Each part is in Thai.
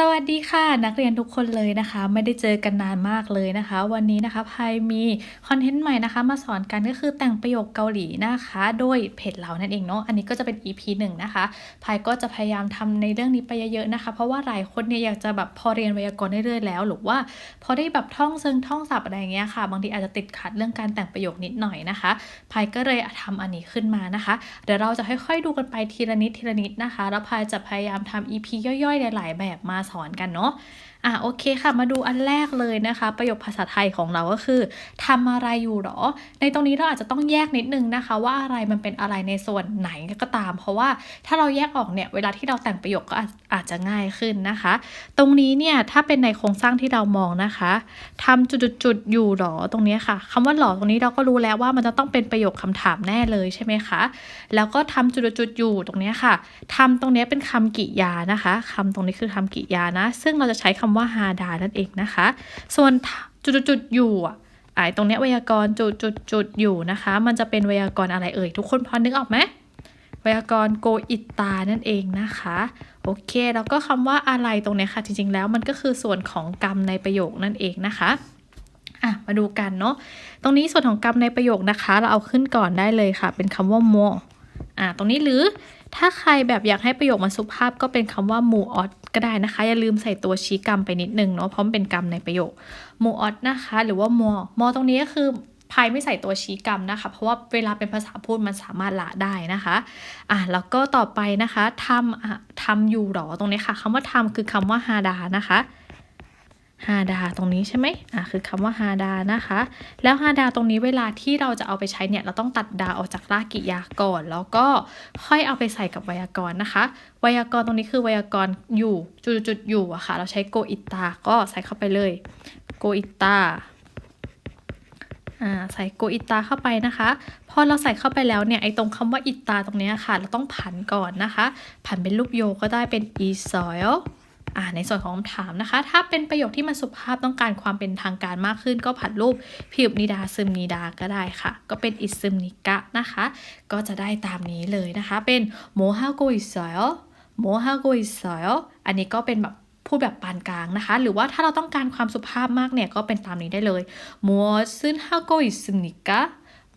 สวัสดีค่ะนักเรียนทุกคนเลยนะคะ ไม่ได้เจอกันนานมากเลยนะคะ วันนี้นะคะพายมีคอนเทนต์ใหม่นะคะ มาสอนกันก็คือแต่งประโยคเกาหลีนะคะ โดยเพจเรานั่นเองเนาะอันนี้ก็จะเป็น EP หนึ่งนะคะพายก็จะพยายามทำในเรื่องนี้ไปเยอะๆนะคะ เพราะว่าหลายคนเนี่ยอยากจะแบบพอเรียนไวยากรณ์เรื่อยๆแล้ว หรือว่าพอได้แบบท่องเซิงท่องศัพท์อะไรอย่างเงี้ยค่ะ บางทีอาจจะติดขัดเรื่องการแต่งประโยคนิดหน่อยนะคะพายก็เลยทำอันนี้ขึ้นมานะคะ เดี๋ยวเราจะค่อยๆดูกันไปทีละนิดทีละนิดนะคะ แล้วพายจะพยายามทำ EP ย่อยๆหลาย ๆ แบบมาสอนกันเนาะ อะโอเคค่ะ มาดูอันแรกเลยนะคะ ประโยคภาษาไทยของเราก็คือทำอะไรอยู่หรอ ในตรงนี้เราอาจจะต้องแยกนิดนึงนะคะ ว่าอะไรมันเป็นอะไรในส่วนไหนก็ตาม เพราะว่าถ้าเราแยกออกเนี่ยเวลาที่เราแต่งประโยคก็อาจอาจจะง่ายขึ้นนะคะ ตรงนี้เนี่ยถ้าเป็นในโครงสร้างที่เรามองนะคะทำจุดๆอยู่หรอตรงนี้ค่ะคำว่าหรอตรงนี้เราก็รู้แล้วว่ามันจะต้องเป็นประโยคคำถามแน่เลยใช่ไหมคะแล้วก็ทำจุดๆอยู่ตรงนี้ค่ะทำตรงนี้เป็นคำกริยานะคะคำตรงนี้คือคำกริยานะ ซึ่งเราจะใช้คำว่าฮาดานั่นเองนะคะ ส่วนจุดๆๆอยู่อะไอตรงเนี้ยไวยากรณ์จุดจุดจุดอยู่นะคะ มันจะเป็นไวยากรณ์อะไรเอ่ยทุกคนพอนึกออกไหมไวยากรณ์โกอิตานั่นเองนะคะ โอเค แล้วก็คำว่าอะไรตรงเนี้ยค่ะ จริง ๆ แล้วมันก็คือส่วนของกรรมในประโยคนั่นเองนะคะอะมาดูกันเนาะตรงนี้ส่วนของกรรมในประโยคนะคะ เราเอาขึ้นก่อนได้เลยค่ะ เป็นคำว่า more อะตรงนี้หรือถ้าใครแบบอยากให้ประโยคมันสุภาพก็เป็นคำว่ามูออต ก็ได้นะคะ อย่าลืมใส่ตัวชี้กรรมไปนิดนึงเนาะเพราะมันเป็นกรรมในประโยคมออตนะคะ หรือว่ามอมอตรงนี้ก็คือพายไม่ใส่ตัวชี้กรรมนะคะ เพราะว่าเวลาเป็นภาษาพูดมันสามารถละได้นะคะอะแล้วก็ต่อไปนะคะทำอะทำอยู่หรอตรงนี้ค่ะคำว่าทำคือคำว่าฮาดานะคะ ฮาดาตรงนี้ใช่ไหมอะคือคำว่าฮาดานะคะ แล้วฮาดาตรงนี้เวลาที่เราจะเอาไปใช้เนี่ย เราต้องตัดดาออกจากรากกิยาก่อน แล้วก็ค่อยเอาไปใส่กับไวยากรณ์นะคะ ไวยากรณ์ตรงนี้คือไวยากรณ์อยู่จุดๆอยู่อะค่ะ เราใช้โกอิตาก็ใส่เข้าไปเลยโกอิตาอ่าใส่โกอิตาเข้าไปนะคะ พอเราใส่เข้าไปแล้วเนี่ยไอ้ตรงคำว่าอิตาตรงนี้ค่ะ เราต้องผันก่อนนะคะ ผันเป็นรูปโยก็ได้เป็นอีซอย ในส่วนของคำถามนะคะ ถ้าเป็นประโยคที่มันสุภาพต้องการความเป็นทางการมากขึ้น ก็ผัดรูปพิบนิดาซึมนิดาก็ได้ค่ะ ก็เป็นอิซึมนิกะนะคะ ก็จะได้ตามนี้เลยนะคะ เป็นโมฮาโกอิซอยโมฮาโกอิซอยอันนี้ก็เป็นแบบพูดแบบปานกลางนะคะ หรือว่าถ้าเราต้องการความสุภาพมากเนี่ย ก็เป็นตามนี้ได้เลยมัวซึนฮาโกอิซึมนิกะ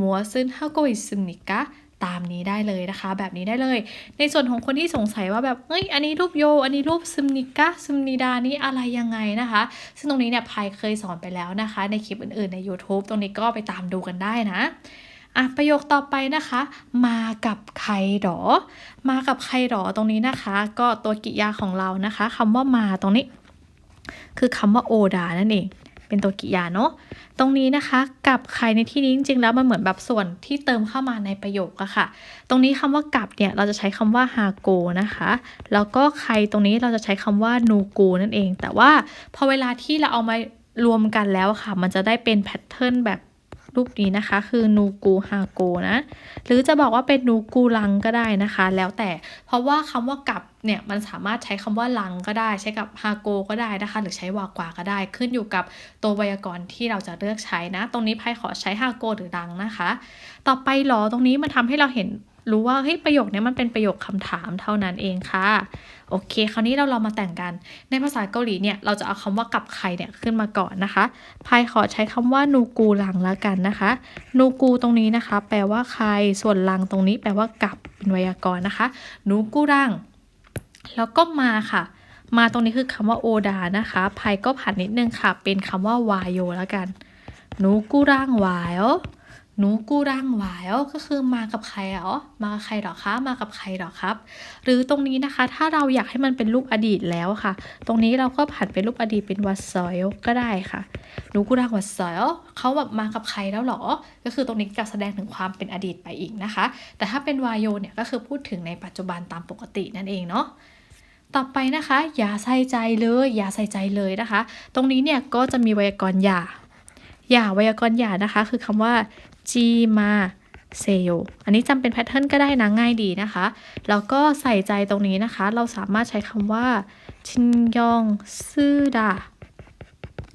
มัวซึนฮาโกอิซึมนิกะ ตามนี้ได้เลยนะคะ แบบนี้ได้เลย ในส่วนของคนที่สงสัยว่าแบบเอ้ยอันนี้รูปโย อันนี้รูปซึมนิกะซึมนิดานี่อะไรยังไงนะคะ ซึ่งตรงนี้เนี่ยพายเคยสอนไปแล้วนะคะ ในคลิปอื่นๆใน YouTube ตรงนี้ก็ไปตามดูกันได้นะอะประโยคต่อไปนะคะ มากับใครหรอ มากับใครหรอตรงนี้นะคะ ก็ตัวกริยาของเรานะคะคำว่ามาตรงนี้ คือคำว่าโอดานั่นเอง เป็นตัวกริยาเนาะตรงนี้นะคะ กับใครในที่นี้จริงๆแล้วมันเหมือนแบบส่วนที่เติมเข้ามาในประโยคอะค่ะ ตรงนี้คำว่ากับเนี่ยเราจะใช้คำว่าฮาโกนะคะ แล้วก็ใครตรงนี้เราจะใช้คำว่านูกูนั่นเอง แต่ว่าพอเวลาที่เราเอามารวมกันแล้วค่ะ มันจะได้เป็นแพทเทิร์นแบบ รูปนี้นะคะ คือนูกูฮาโกนะ หรือจะบอกว่าเป็นนูกูลังก็ได้นะคะ แล้วแต่เพราะว่าคำว่ากับเนี่ยมันสามารถใช้คำว่าลังก็ได้ ใช้กับฮาโกก็ได้นะคะ หรือใช้วากวาก็ได้ ขึ้นอยู่กับตัวไวยากรณ์ที่เราจะเลือกใช้นะ ตรงนี้ไพ่ขอใช้ฮาโกหรือลังนะคะ ต่อไปหรอตรงนี้มันทำให้เราเห็น รู้ว่าเฮ้ยประโยคนี้มันเป็นประโยคคำถามเท่านั้นเองค่ะโอเค คราวนี้เราเรามาแต่งกัน ในภาษาเกาหลีเนี่ยเราจะเอาคำว่ากับใครเนี่ยขึ้นมาก่อนนะคะพายขอใช้คำว่านูกูลังแล้วกันนะคะนูกูตรงนี้นะคะ แปลว่าใครส่วนลังตรงนี้แปลว่ากับเป็นไวยากรณ์นะคะนูกูลังแล้วก็มาค่ะมาตรงนี้คือคำว่าโอดานะคะพายก็ผันนิดนึงค่ะ เป็นคำว่าวายโยแล้วกันนูกูรังวาย หนูกูรังหวายก็คือมากับใครเหรอมากับใครหรอคะ มากับใครหรอครับ หรือตรงนี้นะคะ ถ้าเราอยากให้มันเป็นรูปอดีตแล้วค่ะ ตรงนี้เราก็ผันเป็นรูปอดีตเป็นวัดซอยก็ได้ค่ะ หนูกูรังวัดซอยเขาแบบมากับใครแล้วหรอ ก็คือตรงนี้จะแสดงถึงความเป็นอดีตไปอีกนะคะ แต่ถ้าเป็นวายโยเนี่ยก็คือพูดถึงในปัจจุบันตามปกตินั่นเองเนาะต่อไปนะคะ อย่าใส่ใจเลย อย่าใส่ใจเลยนะคะ ตรงนี้เนี่ยก็จะมีไวยากรณ์อย่าอย่าไวยากรณ์อย่านะคะ คือคำว่า จีมาเซโยอันนี้จำเป็นแพทเทิร์นก็ได้นะง่ายดีนะคะ แล้วก็ใส่ใจตรงนี้นะคะ เราสามารถใช้คำว่า ชินยองซื่อดา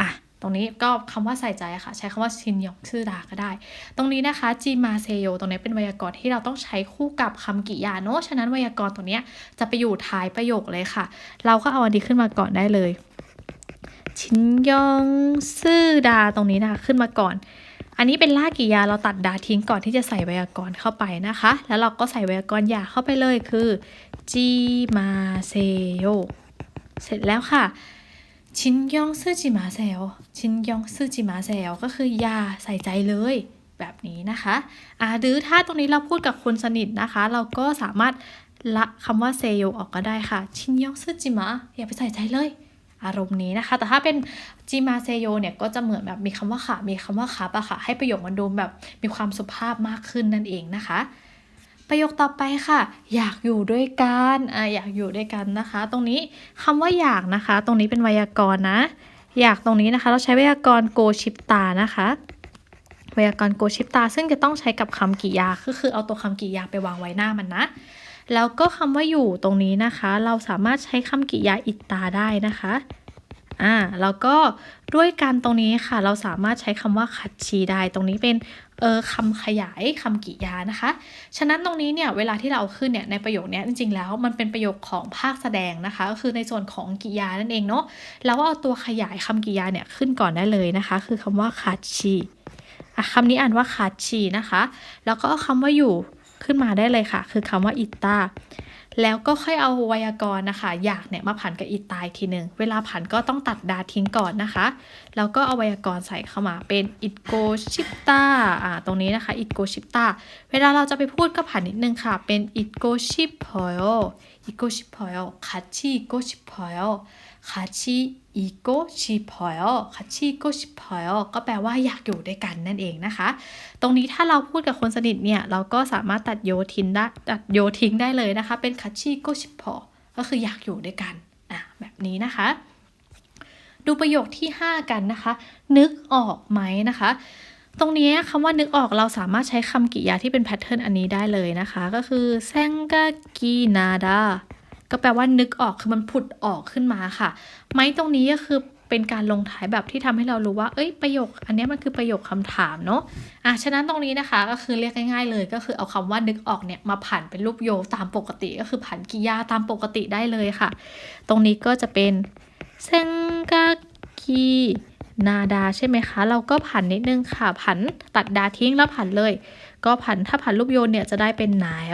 อะ ตรงนี้ก็คำว่าใส่ใจอะค่ะ ใช้คำว่าชินยองซื่อดาก็ได้ ตรงนี้นะคะจีมาเซโยตรงนี้เป็นไวยากรณ์ที่เราต้องใช้คู่กับคำกริยาเนอะฉะนั้นไวยากรณ์ตรงนี้จะไปอยู่ท้ายประโยคเลยค่ะ เราก็เอาอันนี้ขึ้นมาก่อนได้เลย ชินยองซื่อดาตรงนี้นะคะขึ้นมาก่อน อันนี้เป็นลากกิยาเราตัดดาทิ้งก่อนที่จะใส่ไวยากรณ์เข้าไปนะคะ แล้วเราก็ใส่ไวยากรณ์หยาเข้าไปเลยคือจีมาเซโยเสร็จแล้วค่ะชินยองซื่อจิมาเซลชินยองซื่อจิมาเซลก็คือยาใส่ใจเลยแบบนี้นะคะอ่าหรือถ้าตรงนี้เราพูดกับคนสนิทนะคะ เราก็สามารถละคำว่าเซโยออกก็ได้ค่ะ ชินยองซื่อจิมาอย่าไปใส่ใจเลย อารมณ์นี้นะคะ แต่ถ้าเป็นจิมาเซโยเนี่ยก็จะเหมือนแบบมีคำว่าค่ะ มีคำว่าครับอะค่ะ ให้ประโยคมันดูแบบมีความสุภาพมากขึ้นนั่นเองนะคะประโยคต่อไปค่ะ อยากอยู่ด้วยกันอะอยากอยู่ด้วยกันนะคะ ตรงนี้คำว่าอยากนะคะ ตรงนี้เป็นไวยากรณ์นะ อยากตรงนี้นะคะ เราใช้ไวยากรณ์โกชิปตานะคะไวยากรณ์โกชิปตา ซึ่งจะต้องใช้กับคำกริยาก็คือเอาตัวคำกริยาไปวางไว้หน้ามันนะ แล้วก็คำว่าอยู่ตรงนี้นะคะ เราสามารถใช้คำกริยาอิตาได้นะคะอ่าแล้วก็ด้วยการตรงนี้ค่ะ เราสามารถใช้คำว่าคัดชีได้ ตรงนี้เป็นเออคำขยายคำกริยานะคะ ฉะนั้นตรงนี้เนี่ยเวลาที่เราเอาขึ้นเนี่ยในประโยคนี้จริงๆแล้วมันเป็นประโยคของภาคแสดงนะคะ ก็คือในส่วนของกริยานั่นเองเนาะแล้วเอาตัวขยายคำกริยาเนี่ยขึ้นก่อนได้เลยนะคะ คือคำว่าคัดชีอะคำนี้อ่านว่าคัดชีนะคะ แล้วก็เอาคำว่าอยู่ ขึ้นมาได้เลยค่ะ คือคำว่าอิตาแล้วก็ค่อยเอาไวยากรณ์นะคะ อยากเนี่ยมาผันกับอิตายทีหนึ่งเวลาผันก็ต้องตัดดาทิ้งก่อนนะคะ แล้วก็เอาไวยากรณ์ใส่เข้ามาเป็นอิตโกชิปตาอ่าตรงนี้นะคะอิตโกชิปตาเวลาเราจะไปพูดก็ผันนิดนึงค่ะ เป็นอิตโกชิปโพยอิตโกชิปโพยคัตชิโกชิปโพย 같이있고싶어요같이있고싶어요ก็แปลว่าอยากอยู่ด้วยกันนั่นเองนะคะ ตรงนี้ถ้าเราพูดกับคนสนิทเนี่ย เราก็สามารถตัดโยทิ้งได้ตัดโยทิ้งได้เลยนะคะ เป็นคัชชิโกชิพอก็คืออยากอยู่ด้วยกันอ่ะแบบนี้นะคะ ดูประโยคที่ 5 กันนะคะ นึกออกไหมนะคะ ตรงนี้คำว่านึกออกเราสามารถใช้คำกริยาที่เป็นแพทเทิร์นอันนี้ได้เลยนะคะ ก็คือเซงกากีนาดา ก็แปลว่านึกออกคือมันผุดออกขึ้นมาค่ะ ไม้ตรงนี้ก็คือเป็นการลงท้ายแบบที่ทำให้เรารู้ว่า เอ้ย ประโยค อันนี้มันคือประโยคคำถามเนาะ อะ ฉะนั้นตรงนี้นะคะก็คือเรียกง่ายๆเลย ก็คือเอาคำว่านึกออกเนี่ยมาผันเป็นรูปโยตามปกติ ก็คือผันกิยาตามปกติได้เลยค่ะ ตรงนี้ก็จะเป็นเซงกากีนาดาใช่ไหมคะ เราก็ผันนิดนึงค่ะ ผันตัดดาทิ้งแล้วผันเลย ก็ผันถ้าผันรูปโยนเนี่ยจะได้เป็นหนาย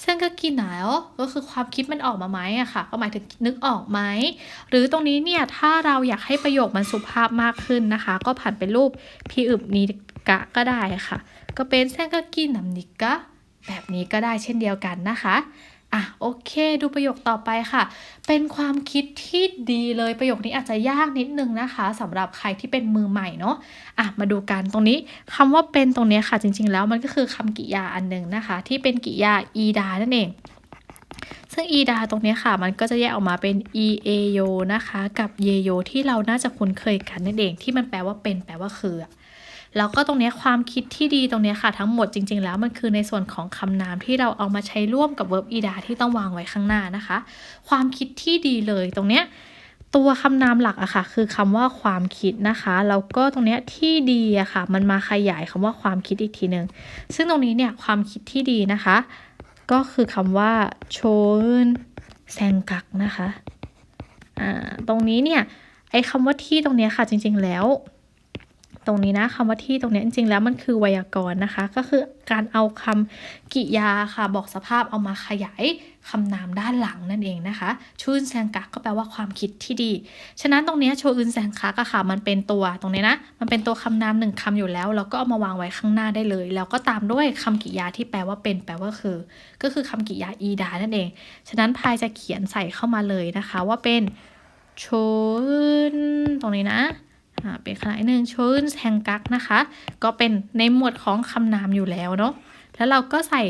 เซนก็กินหนายก็คือความคิดมันออกมาไหมอะค่ะ ก็หมายถึงนึกออกไหม หรือตรงนี้เนี่ยถ้าเราอยากให้ประโยคมันสุภาพมากขึ้นนะคะ ก็ผันเป็นรูปพีอึบนิกะก็ได้ค่ะ ก็เป็นเซนก็กินนำนิกะแบบนี้ก็ได้เช่นเดียวกันนะคะ อะโอเค ดูประโยคต่อไปค่ะ เป็นความคิดที่ดีเลยประโยคนี้อาจจะยากนิดนึงนะคะสำหรับใครที่เป็นมือใหม่เนาะอะมาดูกันตรงนี้คำว่าเป็นตรงนี้ค่ะ จริง ๆ แล้วมันก็คือคำกิยาอันหนึ่งนะคะ ที่เป็นกิยาอีดานั่นเองซึ่งอีดาตรงนี้ค่ะ มันก็จะแยกออกมาเป็น e a y o นะคะ กับ y e y o ที่เราน่าจะคุ้นเคยกันนั่นเองที่มันแปลว่าเป็นแปลว่าคือ แล้วก็ตรงนี้ความคิดที่ดีตรงนี้ค่ะ ทั้งหมดจริง ๆ แล้วมันคือในส่วนของคำนามที่เราเอามาใช้ร่วมกับ verb ida ที่ต้องวางไว้ข้างหน้านะคะ ความคิดที่ดีเลยตรงเนี้ยตัวคำนามหลักอะค่ะ คือคำว่าความคิดนะคะแล้วก็ตรงเนี้ยที่ดีอะค่ะ มันมาขยายคำว่าความคิดอีกทีหนึ่งซึ่งตรงนี้เนี่ยความคิดที่ดีนะคะ ก็คือคำว่าโชนแซงกักนะคะอ่าตรงนี้เนี่ยไอ้คำว่าที่ตรงเนี้ยค่ะจริง ๆ แล้ว ตรงนี้นะคำว่าที่ตรงนี้จริงๆ แล้วมันคือไวยากรณ์นะคะ ก็คือการเอาคำกริยาค่ะบอกสภาพเอามาขยายคำนามด้านหลังนั่นเองนะคะชูอึนแซงกักก็แปลว่าความคิดที่ดี ฉะนั้นตรงนี้โชอึนแซงกักอะค่ะมันเป็นตัวตรงนี้นะมันเป็นตัวคำนามหนึ่งคำอยู่แล้วเราก็เอามาวางไว้ข้างหน้าได้เลย แล้วก็ตามด้วยคำกริยาที่แปลว่าเป็นแปลว่าคือ ก็คือคำกริยาอีดานั่นเอง ฉะนั้นพายจะเขียนใส่เข้ามาเลยนะคะว่าเป็นชอึนตรงนี้นะ เป็นขนาดหนึ่งชื่นแฮงกักนะคะ ก็เป็นในหมวดของคำนามอยู่แล้วเนาะแล้วเราก็ใส่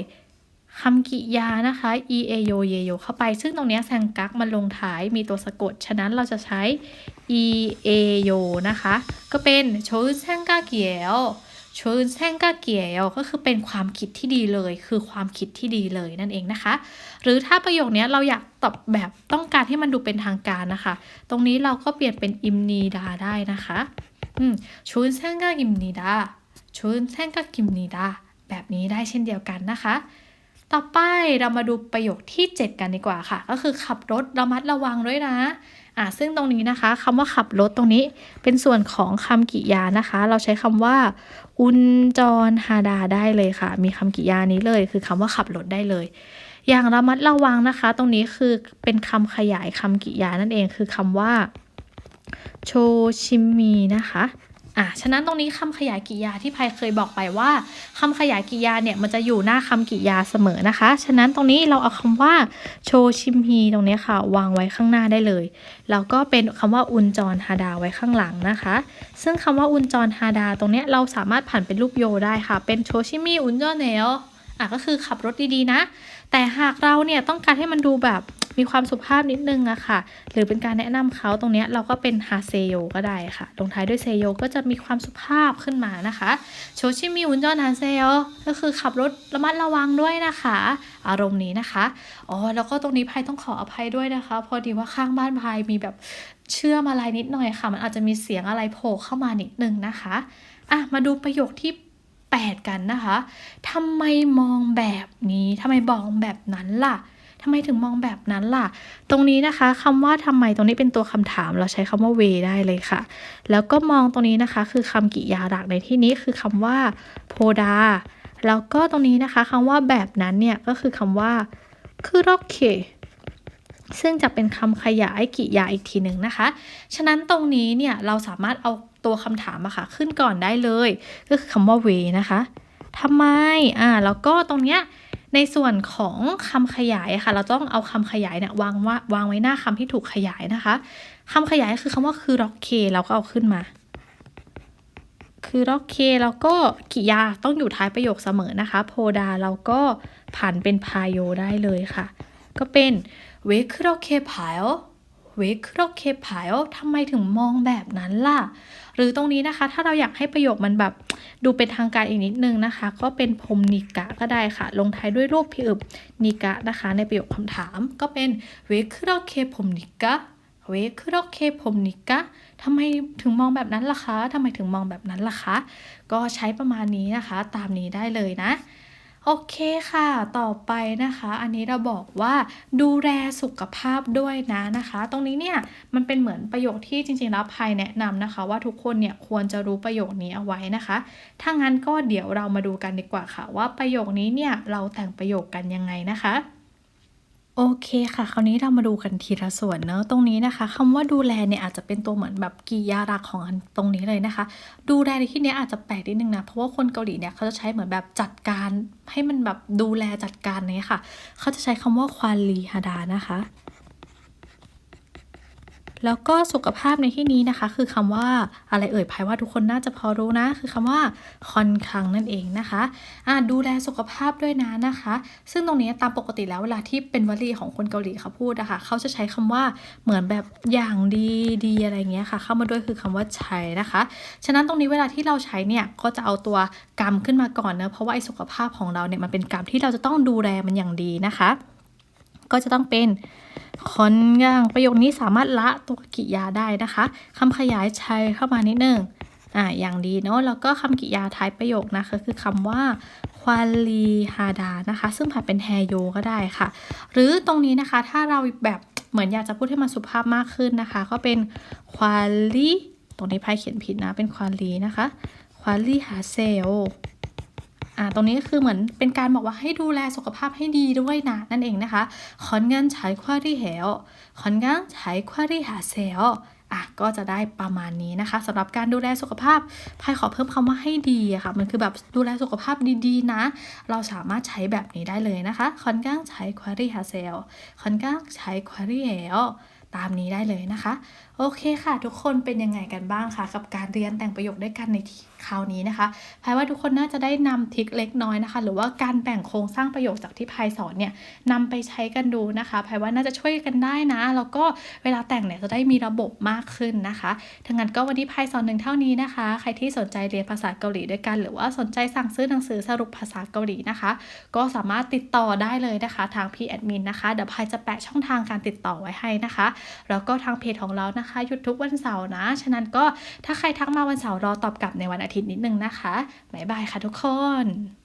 คำกริยานะคะ e a yo yeo เข้าไป ซึ่งตรงนี้แซงกักมันลงท้ายมีตัวสะกด ฉะนั้นเราจะใช้ e a yo นะคะ ก็เป็นโชนแซงกักเกียว ชนแซงกาเกียวก็คือเป็นความคิดที่ดีเลย คือความคิดที่ดีเลยนั่นเองนะคะ หรือถ้าประโยคนี้เราอยากตอบแบบต้องการให้มันดูเป็นทางการนะคะ ตรงนี้เราก็เปลี่ยนเป็นอิมนีดาได้นะคะอืมชุนเซงกากิมนีดาชุนเซงกากิมนีดาแบบนี้ได้เช่นเดียวกันนะคะ ต่อไปเรามาดูประโยคที่ 7 กันดีกว่าค่ะ ก็คือขับรถระมัดระวังด้วยนะ อ่าซึ่งตรงนี้นะคะคำว่าขับรถตรงนี้เป็นส่วนของคำกริยานะคะ เราใช้คำว่า อุนจรฮาดาได้เลยค่ะ มีคำกริยานี้เลยคือคำว่าขับรถได้เลย อย่างระมัดระวังนะคะ ตรงนี้คือเป็นคำขยายคำกริยานั่นเองคือคำว่าโชชิมีนะคะ อะฉะนั้นตรงนี้คำขยายกริยาที่ภัยเคยบอกไปว่าคำขยายกริยาเนี่ยมันจะอยู่หน้าคำกริยาเสมอนะคะ ฉะนั้นตรงนี้เราเอาคำว่าโชชิมฮีตรงนี้ค่ะ วางไว้ข้างหน้าได้เลยแล้วก็เป็นคำว่าอุนจรฮาดาไว้ข้างหลังนะคะ ซึ่งคำว่าอุนจรฮาดา ตรงนี้เราสามารถผันเป็นรูปโยได้ค่ะ เป็นโชชิมิอุนจรเนลอะก็คือขับรถดีๆนะ แต่หากเราเนี่ยต้องการให้มันดูแบบ มีความสุภาพนิดนึงอะค่ะ หรือเป็นการแนะนำเขาตรงเนี้ยเราก็เป็นฮาเซโยก็ได้ค่ะ ลงท้ายด้วยเซโยก็จะมีความสุภาพขึ้นมานะคะโชชิมิอุนจอนฮาเซโยก็คือขับรถระมัดระวังด้วยนะคะ อารมณ์นี้นะคะอ๋อแล้วก็ตรงนี้ภัยต้องขออภัยด้วยนะคะ พอดีว่าข้างบ้านภัยมีแบบเชื่อมอะไรนิดหน่อยค่ะ มันอาจจะมีเสียงอะไรโผล่เข้ามานิดนึงนะคะอะมาดูประโยคที่8กันนะคะทำไมมองแบบนี้ทำไมมองแบบนั้นล่ะ ทำไมถึงมองแบบนั้นล่ะ ตรงนี้นะคะคำว่าทำไมตรงนี้เป็นตัวคำถาม เราใช้คำว่าเวได้เลยค่ะ แล้วก็มองตรงนี้นะคะ คือคำกริยาหลักในที่นี้คือคำว่าโพดาแล้วก็ตรงนี้นะคะคำว่าแบบนั้นเนี่ยก็คือคำว่าคือโอเคซึ่งจะเป็นคำขยายกริยาอีกทีหนึ่งนะคะ ฉะนั้นตรงนี้เนี่ยเราสามารถเอาตัวคำถามอะค่ะ ขึ้นก่อนได้เลย ก็คือคำว่าเวนะคะทำไม อ่า แล้วก็ตรงเนี้ย ในส่วนของคำขยายค่ะ เราต้องเอาคำขยายเนี่ยวางว่าวางไว้หน้าคำที่ถูกขยายนะคะคำขยายคือคำว่าคือร็อกเคเราก็เอาขึ้นมา คือร็อกเคแล้วก็กิยาต้องอยู่ท้ายประโยคเสมอนะคะ โพดาเราก็ผันเป็นพายโยได้เลยค่ะ ก็เป็นเวคโรเคพายเวคโรเคพายทำไมถึงมองแบบนั้นล่ะ หรือตรงนี้นะคะ ถ้าเราอยากให้ประโยคมันแบบดูเป็นทางการอีกนิดนึงนะคะ ก็เป็นพรมนิกะก็ได้ค่ะ ลงท้ายด้วยรูปพิอึบนิกะนะคะ ในประโยคคำถามก็เป็นเวคโรเคพรมนิกะเวคโรเคพรมนิกะทำไมถึงมองแบบนั้นล่ะคะทำไมถึงมองแบบนั้นล่ะคะ ก็ใช้ประมาณนี้นะคะ ตามนี้ได้เลยนะ โอเคค่ะ ต่อไปนะคะ อันนี้เราบอกว่าดูแลสุขภาพด้วยนะนะคะ ตรงนี้เนี่ยมันเป็นเหมือนประโยคที่จริงๆแล้วภายแนะนำนะคะ ว่าทุกคนเนี่ยควรจะรู้ประโยคนี้เอาไว้นะคะ ถ้างั้นก็เดี๋ยวเรามาดูกันดีกว่าค่ะ ว่าประโยคนี้เนี่ยเราแต่งประโยคกันยังไงนะคะ โอเคค่ะ คราวนี้เรามาดูกันทีละส่วนเนอะตรงนี้นะคะคำว่าดูแลเนี่ยอาจจะเป็นตัวเหมือนแบบกิยารักของตรงนี้เลยนะคะ ดูแลในที่นี้อาจจะแปลกนิดนึงนะเพราะว่าคนเกาหลีเนี่ยเขาจะใช้เหมือนแบบจัดการให้มันแบบดูแลจัดการเนี่ยค่ะ เขาจะใช้คำว่าควาลีฮาดานะคะ แล้วก็สุขภาพในที่นี้นะคะ คือคำว่าอะไรเอ่ยภายว่าทุกคนน่าจะพอรู้นะ คือคำว่าคอนคังนั่นเองนะคะอ่าดูแลสุขภาพด้วยนะนะคะ ซึ่งตรงนี้ตามปกติแล้วเวลาที่เป็นวลีของคนเกาหลีเขาพูดนะคะเขาจะใช้คำว่าเหมือนแบบอย่างดีดีอะไรเงี้ยค่ะ เข้ามาด้วยคือคำว่าใช้นะคะ ฉะนั้นตรงนี้เวลาที่เราใช้เนี่ยก็จะเอาตัวกรรมขึ้นมาก่อนเนะเพราะว่าไอ้สุขภาพของเราเนี่ยมันเป็นกรรมที่เราจะต้องดูแลมันอย่างดีนะคะ ก็จะต้องเป็นคอนย่างประโยคนี้สามารถละตัวกริยาได้นะคะคำขยายใช้เข้ามานิดนึงอ่าอย่างดีเนาะแล้วก็คำกริยาท้ายประโยคนะคะคือคำว่าควาลีฮาดานะคะ ซึ่งผัดเป็นแฮโยก็ได้ค่ะ หรือตรงนี้นะคะถ้าเราแบบเหมือนอยากจะพูดให้มันสุภาพมากขึ้นนะคะ ก็เป็นควาลีตรงนี้พายเขียนผิดนะเป็นควาลีนะคะควาลีฮาเซล อ่าตรงนี้ก็คือเหมือนเป็นการบอกว่าให้ดูแลสุขภาพให้ดีด้วยนะนั่นเองนะคะขอนงันใช้ควารี่เหวขอนงันใช้ควารี่หาเซลอะก็จะได้ประมาณนี้นะคะสำหรับการดูแลสุขภาพพายขอเพิ่มคำว่าให้ดีอะค่ะ มันคือแบบดูแลสุขภาพดีๆนะ เราสามารถใช้แบบนี้ได้เลยนะคะขอนงันใช้ควารี่หาเซลขอนงันใช้ควารี่เหวตามนี้ได้เลยนะคะโอเคค่ะ ทุกคนเป็นยังไงกันบ้างคะกับการเรียนแต่งประโยคด้วยกันในคราวนี้นะคะพายว่าทุกคนน่าจะได้นำทริคเล็กน้อยนะคะ หรือว่าการแบ่งโครงสร้างประโยคจากที่พายสอนเนี่ยนำไปใช้กันดูนะคะพายว่าน่าจะช่วยกันได้นะ แล้วก็เวลาแต่งเนี่ยจะได้มีระบบมากขึ้นนะคะทั้งนั้นก็วันนี้พายสอนหนึ่งเท่านี้นะคะ ใครที่สนใจเรียนภาษาเกาหลีด้วยกัน หรือว่าสนใจสั่งซื้อหนังสือสรุปภาษาเกาหลีนะคะ ก็สามารถติดต่อได้เลยนะคะ ทางพีแอดมินนะคะเดี๋ยวพายจะแปะช่องทางการติดต่อไว้ให้นะคะแล้วก็ทางเพจของเรานะคะ หยุดทุกวันเสาร์นะ ฉะนั้นก็ถ้าใครทักมาวันเสาร์รอตอบกลับในวันอาทิตย์นิดนึงนะคะบ๊ายบายค่ะทุกคน